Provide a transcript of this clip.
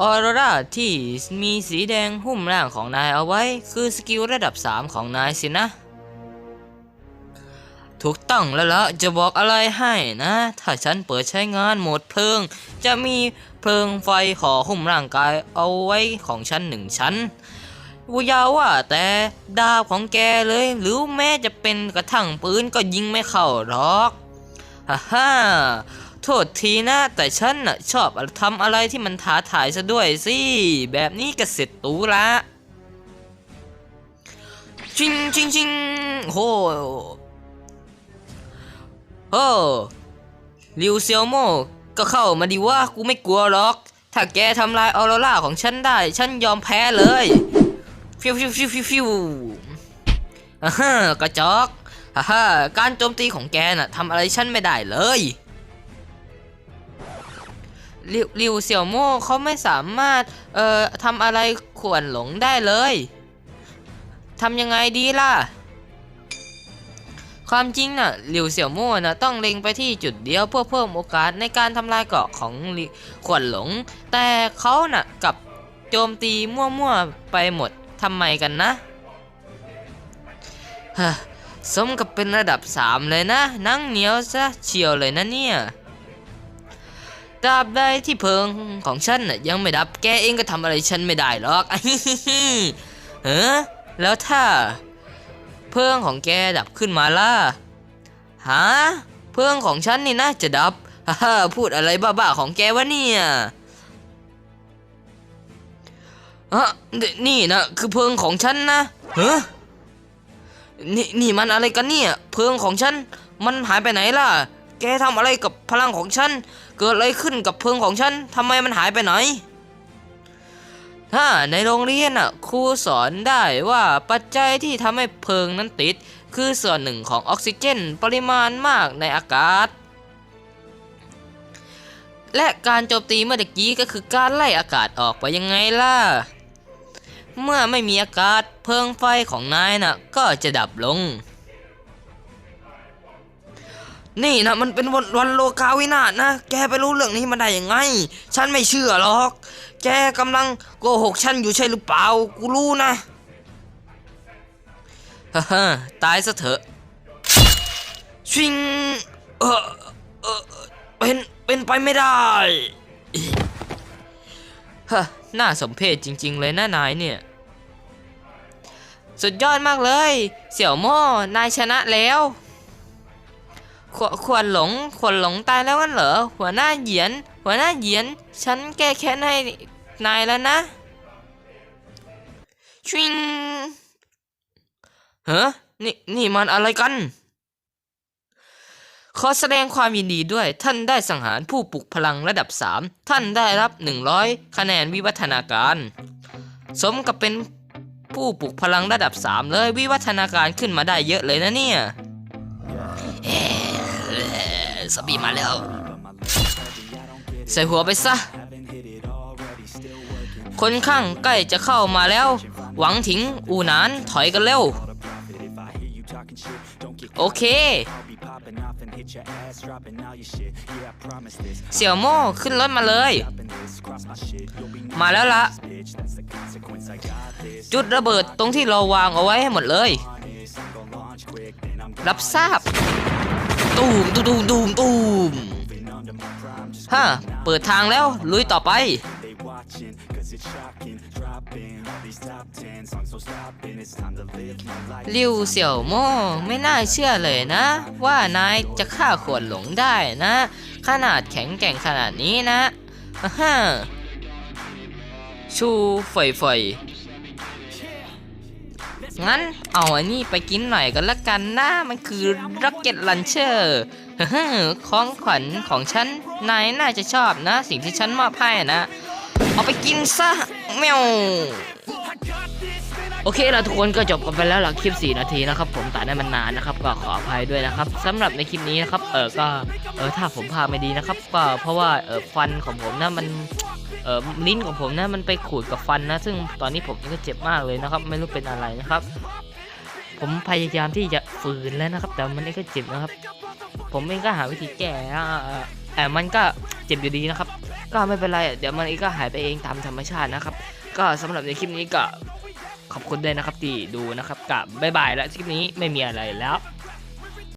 ออโรราที่มีสีแดงหุ้มร่างของนายเอาไว้ คือสกิลระดับ 3 ของนายสินะ ถูกต้องแล้วละจะบอกอะไรให้นะ ถ้าฉันเปิดใช้งานโหมดเพลิง จะมีเพลิงไฟห่อหุ้มร่างกายเอาไว้ของฉันหนึ่งชั้นวูยาว่าแต่ดาบของแกเลย หรือแม้จะเป็นกระทั่งปืนก็ยิงไม่เข้าหรอกฮ่าฮ่า โทษทีนะแต่ฉันน่ะชอบทำอะไรที่มันท้าทายซะด้วยสิ แบบนี้ก็เสร็จตูละชิงชิงชิงโหโอ้ลิวเซียวโมก็เข้ามาดีว่ากูไม่กลัวหรอก ถ้าแกทำลายออโรราของฉันได้ ฉันยอมแพ้เลยฟิวฟิวฟิวฟิวฟิวอ่าฮะกระจอกฮ่าฮ่าการโจมตีของแกน่ะทำอะไรฉันไม่ได้เลย ลิวลิวเซียวโมเขาไม่สามารถ เอ่อทำอะไรขวนหลงได้เลยทำยังไงดีล่ะ ความจริงน่ะหลิวเสี่ยวมู่น่ะต้องเล็งไปที่จุดเดียวเพื่อเพิ่มโอกาสในการทำลายเกาะของขวัญหลง แต่เขาน่ะกับโจมตีมั่วๆไปหมดทำไมกันนะฮะสมกับเป็นระดับ 3 เลยนะ นั่งเหนียวซะเฉียวเลยนะเนี่ย ตราบใดที่เพลิงของฉันน่ะยังไม่ดับแกเองก็ทำอะไรฉันไม่ได้หรอกเออแล้วถ้า เพลิงของแกดับขึ้นมาล่ะฮะเพลิงของฉันนี่นะจะดับฮ่าพูดอะไรบ้าๆของแกวะเนี่ยฮะนนี่นะคือเพลิงของฉันนะเฮ้นี่นี่มันอะไรกันเนี่ย เพลิงของฉันมันหายไปไหนล่ะ กทำอะไรกับพลังของฉัน เกิดอะไรขึ้นกับเพลิงของฉันทำไมมันหายไปไหนถ้าในโรงเรียนอะครูสอนได้ว่าปัจจัยที่ทำให้เพลิงนั้นติด คือส่วนหนึ่งของออกซิเจนปริมาณมากในอากาศ และการโจมตีเมื่อกี้ก็คือการไล่อากาศออกไปยังไงล่ะ เมื่อไม่มีอากาศเพลิงไฟของนายน่ะก็จะดับลง นี่นะมันเป็นวันวันโลกาวินาศนะ แกไปรู้เรื่องนี้มาได้ยังไง ฉันไม่เชื่อหรอก แกกำลังโกหกฉันอยู่ใช่หรือเปล่า กูรู้นะฮ่าฮ่าตายซะเถอะ ชิง เออเออเป็น เป็นไปไม่ได้ฮะน่าสมเพชจริง ๆ เลยนะนายเนี่ย สุดยอดมากเลย เสี่ยวโม่นายชนะแล้ว ขวขวรหลงขวรหลงตายแล้วกันเหรอหัวหน้าเหยียน หัวหน้าเหยียน ฉันแก้แค้นให้นายแล้วนะชิงเฮ้นี่นี่มันอะไรกัน ขอแสดงความยินดีด้วย ท่านได้สังหารผู้ปลุกพลังระดับ 3 ท่านได้รับ 100 คะแนนวิวัฒนาการ สมกับเป็นผู้ปลุกพลังระดับ 3 เลยวิวัฒนาการขึ้นมาได้เยอะเลยนะเนี่ย สบีมาแล้ว ใส่หัวไปซะ คนข้างใกล้จะเข้ามาแล้ว หวังถิงอูนานถอยกันเร็ว โอเค เสี่ยวโม่ขึ้นรถมาเลย มาแล้วละ จุดระเบิดตรงที่เราวางเอาไว้ให้หมดเลย รับทราบ ตูมตูมตูมตูมตูมฮะเปิดทางแล้ว ลุยต่อไป ลิวเสี่ยวโม่ไม่น่าเชื่อเลยนะ ว่านายจะฆ่าขวดหลงได้นะ ขนาดแข็งแกร่งขนาดนี้นะอ่าชูฝอยฝอย งั้นเอาอันนี้ไปกินหน่อยกันละกันนะ มันคือร็อกเก็ตลันเชอร์ของขวัญของฉัน นายน่าจะชอบนะ สิ่งที่ฉันมอบให้นะ เอาไปกินซะแมวโอเคแล้วทุกคนก็จบกันไปแล้วหลังคลิป 4 นาทีนะครับ ผมตัดได้มันนานนะครับ ก็ขออภัยด้วยนะครับสำหรับในคลิปนี้นะครับ เออก็เออถ้าผมพาไม่ดีนะครับ ก็เพราะว่าเออฟันของผมนะมัน เออลิ้นของผมนะมันไปขูดกับฟันนะ ซึ่งตอนนี้ผมก็เจ็บมากเลยนะครับ ไม่รู้เป็นอะไรนะครับ ผมพยายามที่จะฝืนแล้วนะครับ แต่มันก็เจ็บนะครับ ผมเองก็หาวิธีแก้นะแต่มันก็เจ็บอยู่ดีนะครับ ก็ไม่เป็นไรเดี๋ยวมันก็หายไปเองตามธรรมชาตินะครับ ก็สำหรับในคลิปนี้ก็ขอบคุณด้วยนะครับที่ดูนะครับกับบายบายและคลิปนี้ไม่มีอะไรแล้ว